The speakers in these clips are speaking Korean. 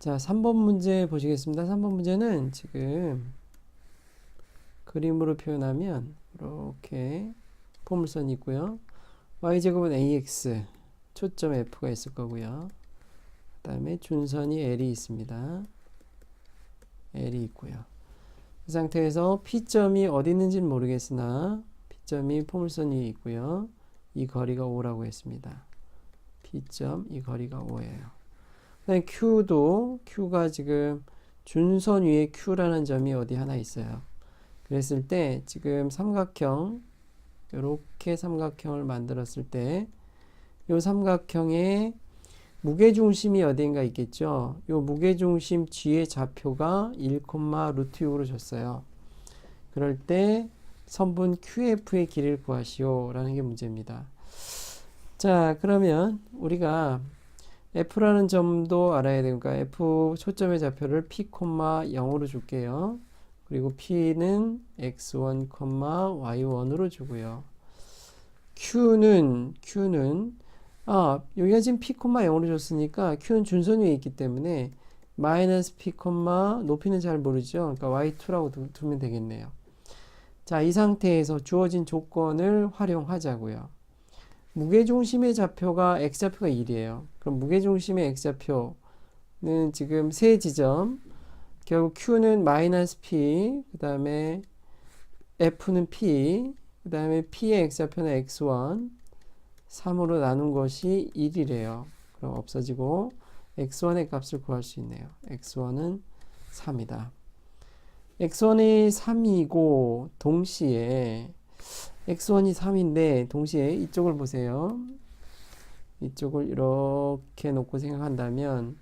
자, 3번 문제 보시겠습니다. 3번 문제는 지금 그림으로 표현하면 이렇게 포물선이 있고요. y제곱은 ax, 초점 f가 있을 거고요. 그 다음에 준선이 l이 있습니다. l이 있고요. 그 상태에서 P점이 어디 있는지는 모르겠으나 P점이 포물선 위에 있고요. 이 거리가 5라고 했습니다. P점 이 거리가 5예요. 그다음에 Q도 Q가 지금 준선 위에 Q라는 점이 어디 하나 있어요. 그랬을 때 지금 삼각형 이렇게 삼각형을 만들었을 때 이 삼각형의 무게중심이 어딘가 있겠죠. 이 무게중심 G의 좌표가 1, 루트 6으로 줬어요. 그럴 때 선분 QF의 길이를 구하시오 라는 게 문제입니다. 자 그러면 우리가 F라는 점도 알아야 되니까 F 초점의 좌표를 P, 0으로 줄게요. 그리고 P는 X1, Y1으로 주고요. Q는 Q는 아 여기가 지금 P, 0으로 줬으니까 Q는 준선 위에 있기 때문에 마이너스 P, 높이는 잘 모르죠. 그러니까 Y2라고 두, 두면 되겠네요. 자, 이 상태에서 주어진 조건을 활용하자고요. 무게중심의 좌표가 x좌표가 1이에요. 그럼 무게중심의 x좌표는 지금 세 지점 결국 q는 마이너스 p 그 다음에 f는 p 그 다음에 p의 x좌표는 x1 3으로 나눈 것이 1이래요. 그럼 없어지고 x1의 값을 구할 수 있네요. x1은 3이다. x1이 3이고 동시에 x1이 3인데 동시에 이쪽을 보세요. 이쪽을 이렇게 놓고 생각한다면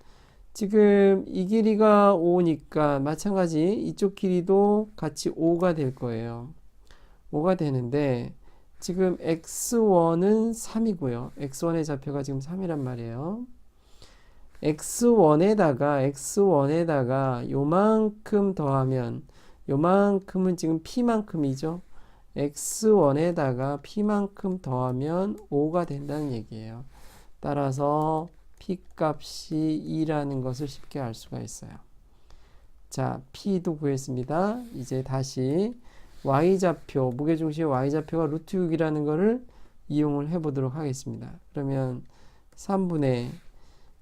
지금 이 길이가 5니까 마찬가지 이쪽 길이도 같이 5가 될 거예요. 5가 되는데 지금 x1은 3이고요. x1의 좌표가 지금 3이란 말이에요. x1에다가 x1에다가 요만큼 더하면 요만큼은 지금 p만큼이죠. X1에다가 p만큼 더하면 5가 된다는 얘기예요. 따라서 p 값이 2라는 것을 쉽게 알 수가 있어요. 자, p도 구했습니다. 이제 다시 y좌표, 무게중심의 y좌표가 루트 6이라는 것을 이용을 해보도록 하겠습니다. 그러면 3분의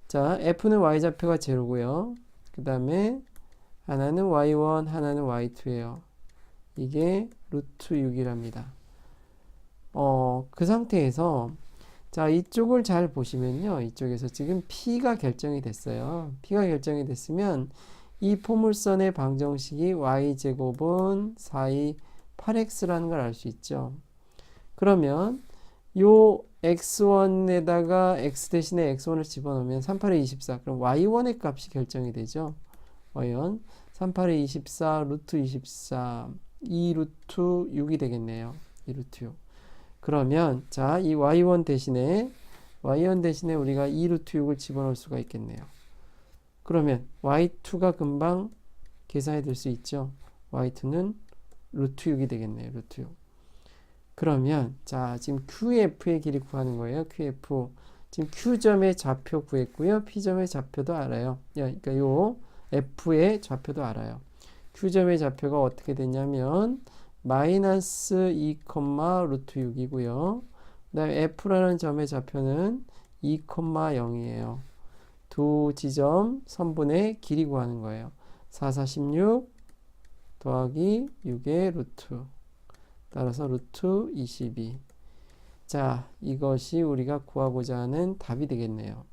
자, f는 y좌표가 제로고요. 그 다음에 하나는 y1, 하나는 y2예요. 이게 루트 6이랍니다. 어, 그 상태에서 자, 이쪽을 잘 보시면요. 이쪽에서 지금 P가 결정이 됐어요. P가 결정이 됐으면 이 포물선의 방정식이 y제곱은 4이 8x라는 걸 알 수 있죠. 그러면 요 x1에다가 x 대신에 x1을 집어넣으면 38에 24. 그럼 y1의 값이 결정이 되죠. y1 38에 24 루트 24 2 루트 6이 되겠네요. 2 루트 6. 그러면 자, 이 y1 대신에 y1 대신에 우리가 2 루트 6을 집어넣을 수가 있겠네요. 그러면 y2가 금방 계산이 될 수 있죠. y2는 루트 6이 되겠네요. 루트 6. 그러면 자 지금 QF의 길이 구하는 거예요. QF 지금 Q점의 좌표 구했고요. P점의 좌표도 알아요. 그러니까 요 F의 좌표도 알아요. Q점의 좌표가 어떻게 되냐면 마이너스 2, 루트 6이고요. 그 다음에 F라는 점의 좌표는 2, 0이에요. 두 지점 선분의 길이 구하는 거예요. 4, 4, 16 더하기 6의 루트 따라서 루트 22. 자, 이것이 우리가 구하고자 하는 답이 되겠네요.